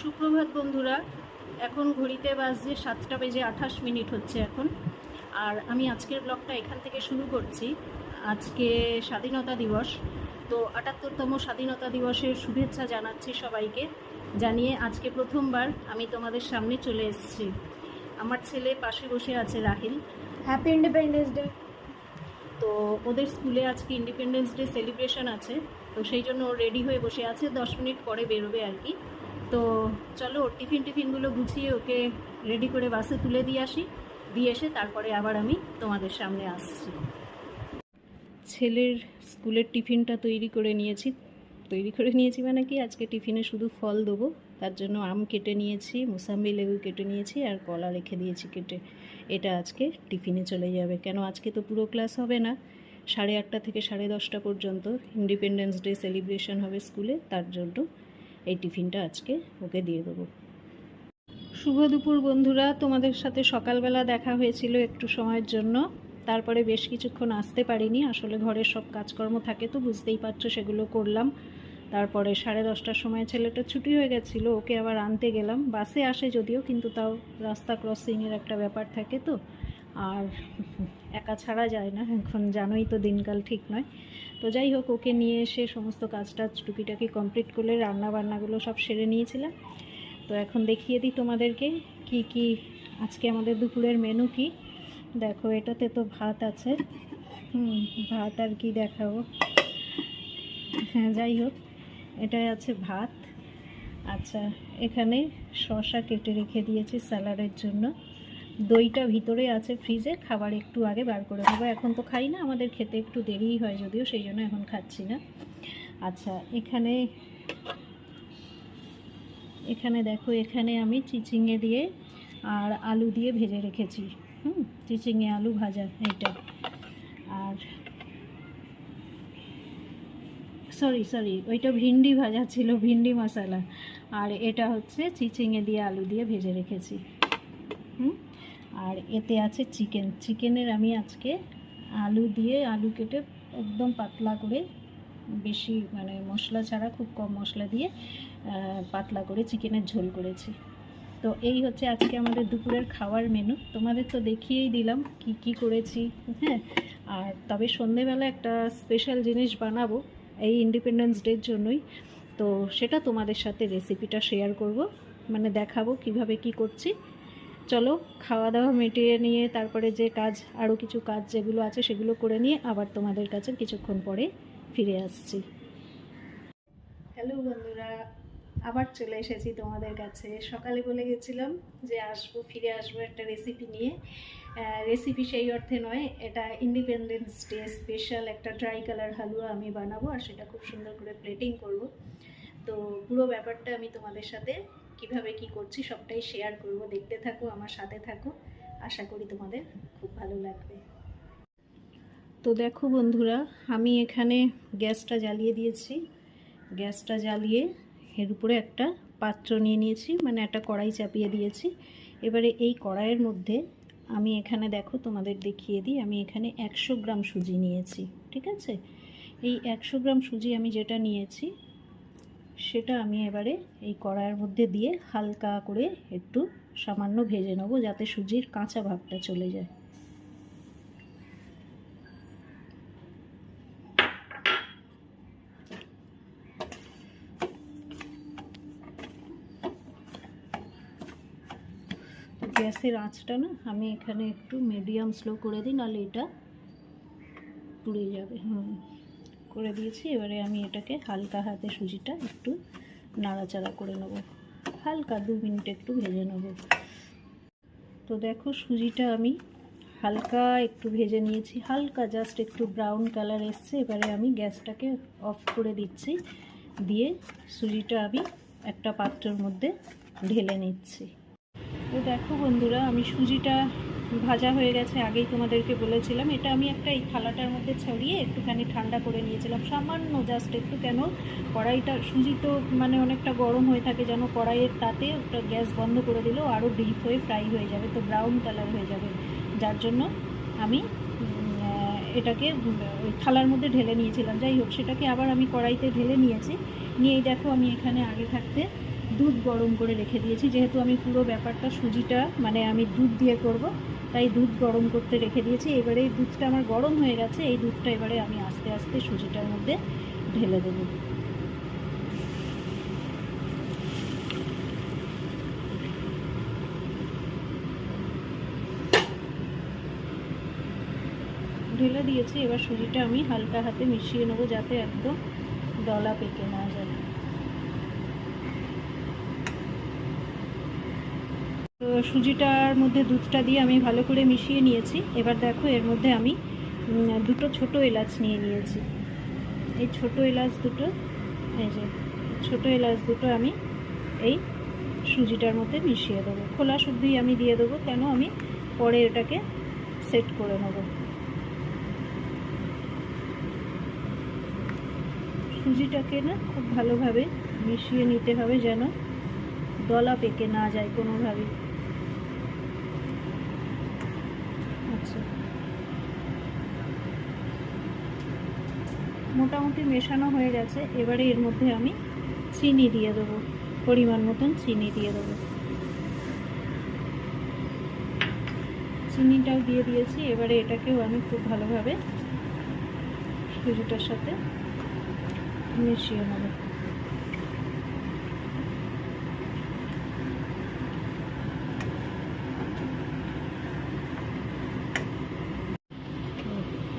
সুপ্রভাত বন্ধুরা এখন ঘড়িতে বাজছে সাতটা বেজে আঠাশ মিনিট হচ্ছে এখন। আর আমি আজকের ব্লগটা এখান থেকে শুরু করছি। আজকে স্বাধীনতা দিবস তো আটাত্তরতম স্বাধীনতা দিবসের শুভেচ্ছা জানাচ্ছি সবাইকে। জানিয়ে আজকে প্রথমবার আমি তোমাদের সামনে চলে এসেছি। আমার ছেলে পাশে বসে আছে রাহিল। হ্যাপি ইন্ডিপেন্ডেন্স ডে তো ওদের স্কুলে আজকে ইন্ডিপেন্ডেন্স ডে সেলিব্রেশন আছে। তো সেই জন্য ও রেডি হয়ে বসে আছে। দশ মিনিট পরে বেরোবে আর কি। তো চলো, টিফিন টিফিনগুলো গুছিয়ে ওকে রেডি করে বাসে তুলে দিয়ে আসি। দিয়ে এসে তারপরে আবার আমি তোমাদের সামনে আসছি। ছেলের স্কুলের টিফিনটা তৈরি করে নিয়েছি। তৈরি করে নিয়েছি মানে কি, আজকে টিফিনে শুধু ফল দেবো। তার জন্য আম কেটে নিয়েছি, মুসাম্বি লেবু কেটে নিয়েছি আর কলা রেখে দিয়েছি কেটে। এটা আজকে টিফিনে চলে যাবে। কেন, আজকে তো পুরো ক্লাস হবে না। সাড়ে আটটা থেকে সাড়ে দশটা পর্যন্ত ইন্ডিপেন্ডেন্স ডে সেলিব্রেশন হবে স্কুলে, তার জন্য এই টিফিনটা আজকে ওকে দিয়ে দেবো। শুভ দুপুর বন্ধুরা, তোমাদের সাথে সকালবেলা দেখা হয়েছিল একটু সময়ের জন্য। তারপরে বেশ কিছুক্ষণ আসতে পারিনি, আসলে ঘরের সব কাজকর্ম থাকে তো বুঝতেই পারছ সেগুলো করলাম। তারপরে সাড়ে দশটার সময় ছেলেটা ছুটি হয়ে গেছিল, ওকে আবার আনতে গেলাম। বাসে আসে যদিও, কিন্তু তাও রাস্তা ক্রসিংয়ের একটা ব্যাপার থাকে তো। আর একা ছাড়া যায় না, এখন জানোই তো দিনকাল ঠিক নয়। তো যাই হোক, ওকে নিয়ে এসে সমস্ত কাজটা টুকিটাকি কমপ্লিট করলে রান্না বান্নাগুলো সব সেরে নিয়েছিলাম। তো এখন দেখিয়ে দিই তোমাদেরকে কি কি আজকে আমাদের দুপুরের মেনু কি। দেখো, এটাতে তো ভাত আছে। হুম, ভাত আর কি দেখাবো। হ্যাঁ যাই হোক, এটাই আছে ভাত। আচ্ছা এখানে শশা কেটে রেখে দিয়েছি স্যালাডের জন্য। দইটা ভিতরে আছে ফ্রিজে খাবার একটু আগে বার করে নেব। এখন তো খাই না, আমাদের খেতে একটু দেরিই হয় যদিও, সেই জন্য এখন খাচ্ছি না। আচ্ছা এখানে এখানে দেখো, এখানে আমি চিচিঙে দিয়ে আর আলু দিয়ে ভেজে রেখেছি। হুম চিচিঙে আলু ভাজা, এইটা। আর সরি সরি, ওইটা ভিন্ডি ভাজা ছিল, ভিন্ডি মশলা। আর এটা হচ্ছে চিচিঙে দিয়ে আলু দিয়ে ভেজে রেখেছি। হুম? আর এতে আছে চিকেন। চিকেনের আমি আজকে আলু দিয়ে আলু কেটে একদম পাতলা করে বেশি মানে মশলা ছাড়া, খুব কম মশলা দিয়ে পাতলা করে চিকেনের ঝোল করেছি। তো এই হচ্ছে আজকে আমাদের দুপুরের খাওয়ার মেনু তোমাদের তো দেখিয়েই দিলাম কি কি করেছি হ্যাঁ। আর তবে সন্ধেবেলা একটা স্পেশাল জিনিস বানাবো এই ইন্ডিপেন্ডেন্স ডের জন্যই। তো সেটা তোমাদের সাথে রেসিপিটা শেয়ার করব মানে দেখাবো কীভাবে কি করছি। চলো খাওয়া দাওয়া মিটিয়ে নিয়ে তারপরে যে কাজ আরও কিছু কাজ যেগুলো আছে সেগুলো করে নিয়ে আবার তোমাদের কাছে কিছুক্ষণ পরে ফিরে আসছি। হ্যালো বন্ধুরা, আবার চলে এসেছি তোমাদের কাছে। সকালে বলে গেছিলাম যে আসব, ফিরে আসব একটা রেসিপি নিয়ে। রেসিপি সেই অর্থে নয়, এটা ইন্ডিপেন্ডেন্স ডে স্পেশাল একটা ড্রাই কালার হালুয়া আমি বানাবো আর সেটা খুব সুন্দর করে প্লেটিং করব। তো পুরো ব্যাপারটা আমি তোমাদের সাথে কীভাবে কি করছি সবটাই শেয়ার করব। দেখতে থাকো, আমার সাথে থাকো। আশা করি তোমাদের খুব ভালো লাগবে। তো দেখো বন্ধুরা, আমি এখানে গ্যাসটা জ্বালিয়ে দিয়েছি। গ্যাসটা জ্বালিয়ে এর উপরে একটা পাত্র নিয়ে নিয়েছি মানে একটা কড়াই চাপিয়ে দিয়েছি। এবারে এই কড়াইয়ের মধ্যে আমি এখানে দেখো তোমাদের দেখিয়ে দিই, আমি এখানে একশো গ্রাম সুজি নিয়েছি, ঠিক আছে? এই একশো গ্রাম সুজি আমি যেটা নিয়েছি সেটা আমি এবারে এই কড়াইয়ের মধ্যে দিয়ে হালকা করে একটু সামান্য ভেজে নেব যাতে সুজির কাঁচা ভাবটা চলে যায়। গ্যাসের আঁচটা না, আমি এখানে একটু মিডিয়াম স্লো করে দিই, নাহলে এটা পুড়ে যাবে। হুম। করে দিয়েছি। এবারে আমি এটাকে হালকা হাতে সুজিটা একটু নাড়াচাড়া করে নেব। হালকা দু মিনিট একটু ভেজে নেব। তো দেখো সুজিটা আমি হালকা একটু ভেজে নিয়েছি। হালকা জাস্ট একটু ব্রাউন কালার এসছে। এবারে আমি গ্যাসটাকে অফ করে দিচ্ছি। দিয়ে সুজিটা আমি একটা পাত্রের মধ্যে ঢেলে নিচ্ছি। তো দেখো বন্ধুরা, আমি সুজিটা ভাজা হয়ে গেছে, আগেই তোমাদেরকে বলেছিলাম। এটা আমি একটা এই থালাটার মধ্যে ছড়িয়ে একটুখানি ঠান্ডা করে নিয়েছিলাম। সামান্য জাস্ট একটু কেন, কড়াইটা সুজি তো মানে অনেকটা গরম হয়ে থাকে, যেন কড়াইয়ের তাতে ওটা গ্যাস বন্ধ করে দিলেও আরও ডিপ হয়ে ফ্রাই হয়ে যাবে, তো ব্রাউন কালার হয়ে যাবে। যার জন্য আমি এটাকে ওই থালার মধ্যে ঢেলে নিয়েছিলাম। যাই হোক, সেটাকে আবার আমি কড়াইতে ঢেলে নিয়েছি। নিয়েই দেখো আমি এখানে আগে থাকতে দুধ গরম করে রেখে দিয়েছি। যেহেতু আমি পুরো ব্যাপারটা সুজিটা মানে আমি দুধ দিয়ে করব তাই দুধ গরম করতে রেখে দিয়েছি। এবারে এই দুধটা আমার গরম হয়ে গেছে, এই দুধটা এবারে আমি আস্তে আস্তে সুজিটার মধ্যে ঢেলে দেবো। ঢেলে দিয়েছি, এবার সুজিটা আমি হালকা হাতে মিশিয়ে নেব যাতে একদম দলা পেকে না যায়। সুজিটার মধ্যে দুধটা দিয়ে আমি ভালো করে মিশিয়ে নিয়েছি। এবার দেখো, এর মধ্যে আমি দুটো ছোট এলাচ নিয়ে নিয়েছি। এই ছোট এলাচ দুটো, এই যে ছোটো এলাচ দুটো আমি এই সুজিটার মধ্যে মিশিয়ে দেবো। খোলা শুদ্ধই আমি দিয়ে দেবো, কেন আমি পরে এটাকে সেট করে নেব। সুজিটাকে না খুব ভালোভাবে মিশিয়ে নিতে হবে যেন দলা পেকে না যায় কোনোভাবে আচ্ছা মোটামুটি মেশানো হয়ে গেছে। এবারে এর মধ্যে আমি চিনি দিয়ে দেবো। পরিমাণ মতন চিনি দিয়ে দেবো। চিনিটাও দিয়ে দিয়েছি। এবারে এটাকেও আমি খুব ভালোভাবে সুজিটার সাথে মিশিয়ে নেব।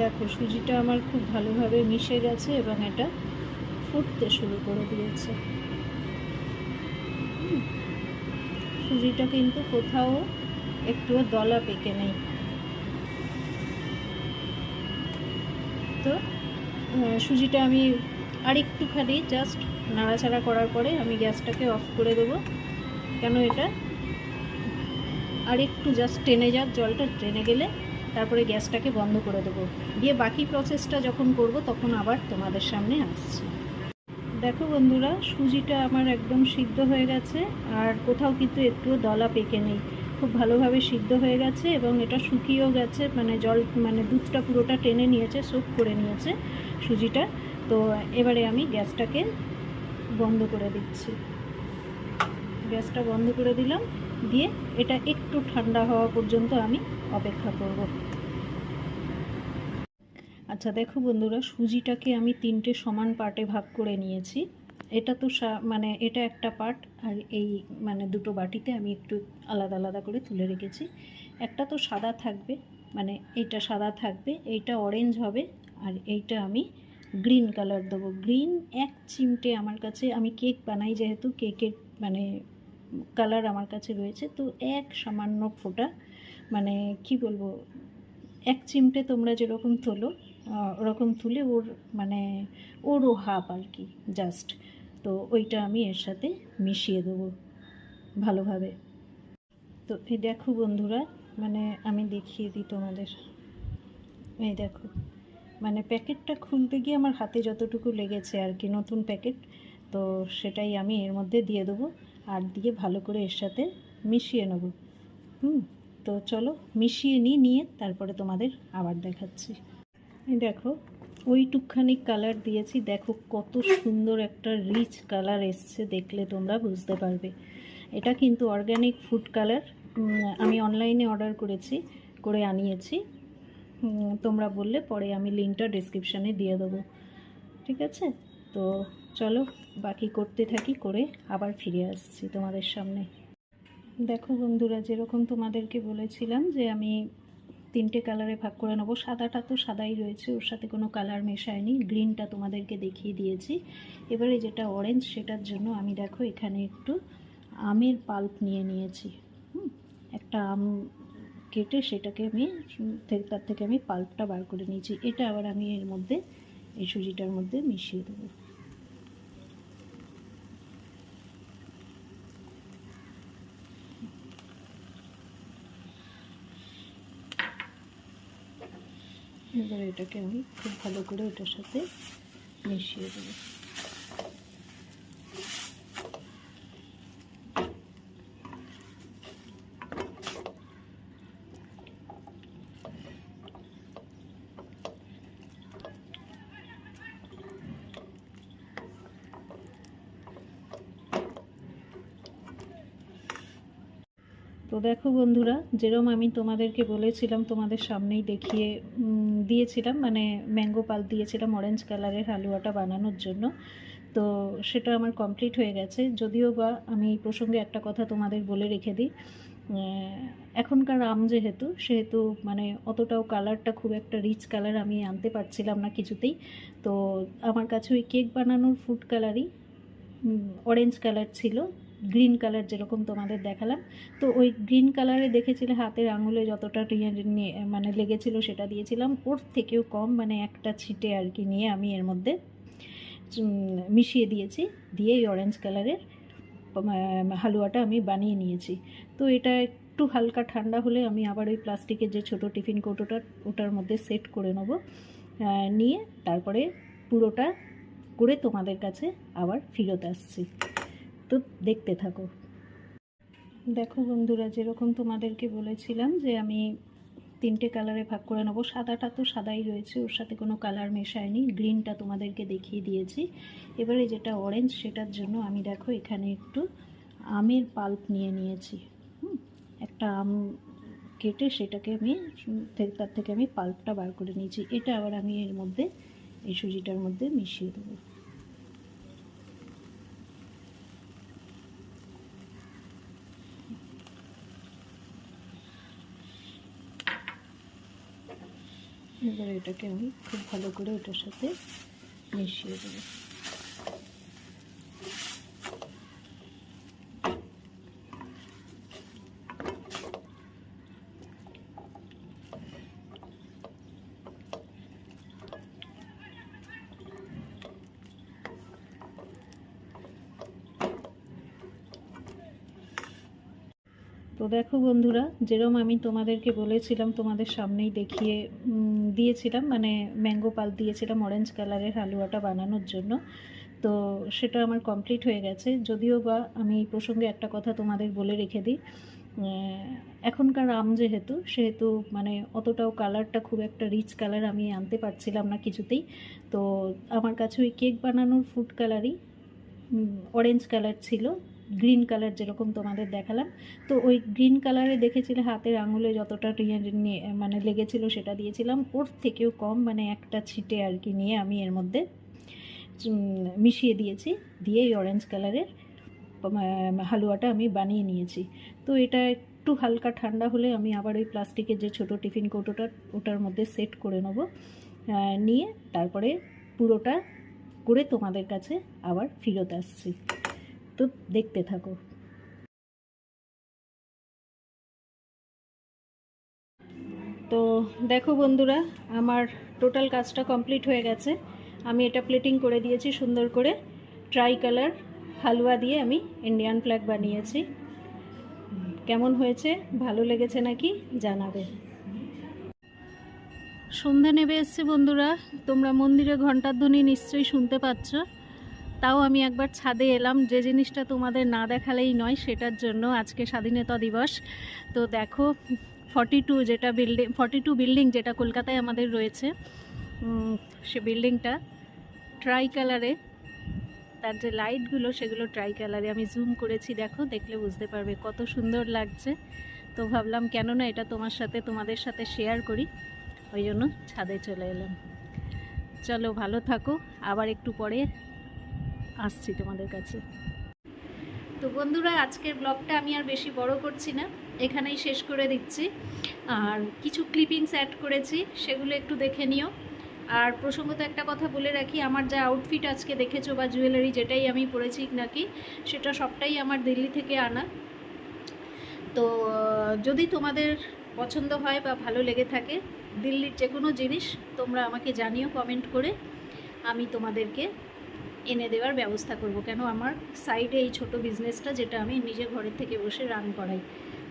দেখো, সুজিটা আমার খুব ভালোভাবে মিশে গেছে এবং এটা ফুটতে শুরু করে দিয়েছে। সুজিটা কিন্তু কোথাও একটুও দলা পেকে নেই। তো সুজিটা আমি আর একটুখানি জাস্ট নাড়াচাড়া করার পরে আমি গ্যাসটাকে অফ করে দেবো। কেন এটা? আর একটু জাস্ট টেনে যাক, জলটা টেনে গেলে তারপরে গ্যাসটাকে বন্ধ করে দেবো। দিয়ে বাকি প্রসেসটা যখন করব, তখন আবার তোমাদের সামনে আসছি। দেখো বন্ধুরা, সুজিটা আমার একদম সিদ্ধ হয়ে গেছে। আর কোথাও কিন্তু একটুও দলা পেকে নেই। খুব ভালোভাবে সিদ্ধ হয়ে গেছে এবং এটা শুকিয়েও গেছে। মানে জল মানে দুধটা পুরোটা টেনে নিয়েছে সোপ করে নিয়েছে সুজিটা। তো এবারে আমি গ্যাসটাকে বন্ধ করে দিচ্ছি। গ্যাসটা বন্ধ করে দিলাম। দিয়ে এটা একটু ঠান্ডা হওয়া পর্যন্ত আমি অপেক্ষা করব। আচ্ছা দেখো বন্ধুরা, সুজিটাকে আমি তিনটে সমান পার্টে ভাগ করে নিয়েছি। এটা তো মানে এটা একটা পার্ট, আর এই মানে দুটো বাটিতে আমি একটু আলাদা আলাদা করে তুলে রেখেছি। একটা তো সাদা থাকবে মানে এইটা সাদা থাকবে, এইটা অরেঞ্জ হবে, আর এইটা আমি গ্রিন কালার দেবো। গ্রিন এক চিমটে আমার কাছে, আমি কেক বানাই যেহেতু কেকের মানে কালার আমার কাছে রয়েছে। তো এক সামান্য ফোঁটা মানে কি বলব, এক চিমটে তোমরা যেরকম তোলো ওরকম তুলে ওর মানে ওরও হাফ আর কি জাস্ট তো ওইটা আমি এর সাথে মিশিয়ে দেবো ভালোভাবে। তো এই দেখো বন্ধুরা মানে আমি দেখিয়ে দিই তোমাদের। এই দেখো মানে প্যাকেটটা খুলতে গিয়ে আমার হাতে যতটুকু লেগেছে আর কি, নতুন প্যাকেট, তো সেটাই আমি এর মধ্যে দিয়ে দেবো। আর দিয়ে ভালো করে এর সাথে মিশিয়ে নেব। হুম, তো চলো মিশিয়ে নিই নিয়ে তারপরে তোমাদের আবার দেখাচ্ছি। দেখো, ওইটুকখানি কালার দিয়েছি। দেখো কত সুন্দর একটা রিচ কালার এসছে দেখলে তোমরা বুঝতে পারবে। এটা কিন্তু অর্গ্যানিক ফুড কালার আমি অনলাইনে অর্ডার করেছি, করে আনিয়েছি। তোমরা বললে পরে আমি লিঙ্কটা ডিসক্রিপশানে দিয়ে দেবো। ঠিক আছে? তো চলো বাকি করতে থাকি, করে আবার ফিরে আসছি তোমাদের সামনে। দেখো বন্ধুরা, যেরকম তোমাদেরকে বলেছিলাম যে আমি তিনটে কালারে ভাগ করে নেব। সাদাটা তো সাদাই রয়েছে, ওর সাথে কোনো কালার মেশায়নি। গ্রিনটা তোমাদেরকে দেখিয়ে দিয়েছি। এবারে যেটা অরেঞ্জ সেটার জন্য আমি দেখো এখানে একটু আমের পাল্প নিয়ে নিয়েছি। একটা আম কেটে সেটাকে আমি, তার থেকে আমি পাল্পটা বার করে নিয়েছি। এটা আবার আমি এর মধ্যে এই সুজিটার মধ্যে মিশিয়ে দেবো। এবার এটাকে আমি খুব ভালো করে এটার সাথে মিশিয়ে দেবো। তো দেখো বন্ধুরা, যেরম আমি তোমাদেরকে বলেছিলাম, তোমাদের সামনেই দেখিয়ে দিয়েছিলাম মানে ম্যাঙ্গো পাল দিয়েছিলাম অরেঞ্জ কালারের হালুয়াটা বানানোর জন্য। তো সেটা আমার কমপ্লিট হয়ে গেছে। যদিও বা আমি এই প্রসঙ্গে একটা কথা তোমাদের বলে রেখে দিই এখনকার আম যেহেতু, সেহেতু মানে অতটাও কালারটা খুব একটা রিচ কালার আমি আনতে পারছিলাম না কিছুতেই। তো আমার কাছে ওই কেক বানানোর ফুড কালারই অরেঞ্জ কালার ছিল। গ্রিন কালার যেরকম তোমাদের দেখালাম। তো ওই গ্রিন কালারে দেখেছিলে হাতের আঙুলে যতটা মানে লেগেছিল সেটা দিয়েছিলাম। ওর থেকেও কম মানে একটা ছিটে আর কি নিয়ে আমি এর মধ্যে মিশিয়ে দিয়েছি। দিয়ে এই অরেঞ্জ কালারের হালুয়াটা আমি বানিয়ে নিয়েছি। তো এটা একটু হালকা ঠান্ডা হলে আমি আবার ওই প্লাস্টিকের যে ছোট টিফিন কৌটোটা, ওটার মধ্যে সেট করে নেব। নিয়ে তারপরে পুরোটা করে তোমাদের কাছে আবার ফেরত আসছি। তো দেখতে থাকো। দেখো বন্ধুরা, যেরকম তোমাদেরকে বলেছিলাম যে আমি তিনটে কালারে ভাগ করে নেব, সাদাটা তো সাদাই রয়েছে, ওর সাথে কোনো কালার মেশায়নি গ্রিনটা তোমাদেরকে দেখিয়ে দিয়েছি। এবারে যেটা অরেঞ্জ সেটার জন্য আমি দেখো এখানে একটু আমের পাল্প নিয়ে নিয়েছি। একটা আম কেটে সেটাকে আমি তার থেকে আমি পাল্পটা বার করে নিয়েছি। এটা আবার আমি এর মধ্যে, এই সুজিটার মধ্যে মিশিয়ে দেবো। এবার এটাকে আমি খুব ভালো করে ওটার সাথে মিশিয়ে দেবো। তো দেখো বন্ধুরা, যেরম আমি তোমাদেরকে বলেছিলাম তোমাদের সামনেই দেখিয়ে দিয়েছিলাম মানে ম্যাঙ্গো পাল দিয়েছিলাম অরেঞ্জ কালারের হালুয়াটা বানানোর জন্য। তো সেটা আমার কমপ্লিট হয়ে গেছে। যদিও বা আমি এই প্রসঙ্গে একটা কথা তোমাদের বলে রেখে দিই এখনকার আম যেহেতু, সেহেতু মানে অতটাও কালারটা খুব একটা রিচ কালার আমি আনতে পারছিলাম না কিছুতেই। তো আমার কাছে ওই কেক বানানোর ফুড কালারই অরেঞ্জ কালার ছিল। গ্রিন কালার যেরকম তোমাদের দেখালাম। তো ওই গ্রিন কালারে দেখেছিলে হাতের আঙুলে যতটা মানে লেগেছিল সেটা দিয়েছিলাম। ওর থেকেও কম মানে একটা ছিটে আর কি নিয়ে আমি এর মধ্যে মিশিয়ে দিয়েছি। দিয়ে এই অরেঞ্জ কালারের হালুয়াটা আমি বানিয়ে নিয়েছি। তো এটা একটু হালকা ঠান্ডা হলে আমি আবার ওই প্লাস্টিকের যে ছোট টিফিন কৌটোটা, ওটার মধ্যে সেট করে নেব। নিয়ে তারপরে পুরোটা করে তোমাদের কাছে আবার ফেরত আসছি। তো দেখতে থাকো। তো দেখো বন্ধুরা, আমার টোটাল কাজটা কমপ্লিট হয়ে গেছে। আমি এটা প্লেটিং করে দিয়েছি সুন্দর করে। ট্রাই কালার হালুয়া দিয়ে আমি ইন্ডিয়ান ফ্ল্যাগ বানিয়েছি। কেমন হয়েছে? ভালো লেগেছে নাকি? জানাবে। সন্ধে নেবে এসছে বন্ধুরা। তোমরা মন্দিরে ঘণ্টার ধ্বনি নিশ্চয়ই শুনতে পাচ্ছ। তাও আমি একবার ছাদে এলাম। যে জিনিসটা তোমাদের না দেখালেই নয়, সেটার জন্য আজকে স্বাধীনতা দিবস। তো দেখো ফর্টি টু যেটা বিল্ডিং ফর্টি টু বিল্ডিং যেটা কলকাতায় আমাদের রয়েছে সে বিল্ডিংটা ট্রাই কালারে তার যে লাইটগুলো সেগুলো ট্রাই কালারে আমি জুম করেছি, দেখো, দেখলে বুঝতে পারবে কত সুন্দর লাগছে। তো ভাবলাম, কেন না এটা তোমার সাথে, তোমাদের সাথে শেয়ার করি। ওই জন্য ছাদে চলে এলাম। চলো, ভালো থাকো। আবার একটু পরে আসছি তোমাদের কাছে। তো বন্ধুরা, আজকের ব্লগটা আমি আর বেশি বড় করছি না। এখানেই শেষ করে দিচ্ছি। আর কিছু ক্লিপিংস অ্যাড করেছি, সেগুলো একটু দেখে নিও। আর প্রসঙ্গত একটা কথা বলে রাখি, আমার যা আউটফিট আজকে দেখেছ বা জুয়েলারি যেটাই আমি পরেছি নাকি, সেটা সবটাই আমার দিল্লি থেকে আনা। তো, যদি তোমাদের পছন্দ হয় বা ভালো লেগে থাকে, দিল্লির যে কোনো জিনিস তোমরা আমাকে জানিও কমেন্ট করে। আমি তোমাদেরকে এনে দেওয়ার ব্যবস্থা করব। কেন? আমার সাইডে এই ছোট বিজনেসটা যেটা আমি নিজে ঘরের থেকে বসে রান করাই।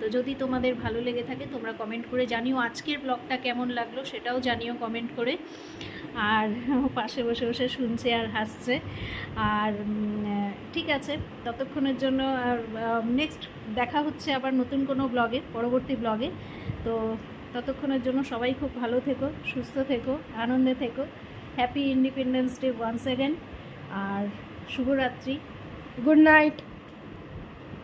তো যদি তোমাদের ভালো লেগে থাকে, তোমরা কমেন্ট করে জানিও আজকের ব্লগটা কেমন লাগল, সেটাও জানিও কমেন্ট করে। আর পাশে বসে বসে শুনছে আর হাসছে। আর ঠিক আছে, ততক্ষণের জন্য আর নেক্সট দেখা হচ্ছে আবার নতুন কোনো ব্লগে পরবর্তী ব্লগে তো ততক্ষণের জন্য সবাই খুব ভালো থেকো, সুস্থ থেকো, আনন্দে থেকো। Happy independence day once again আর শুভরাত্রি Good night.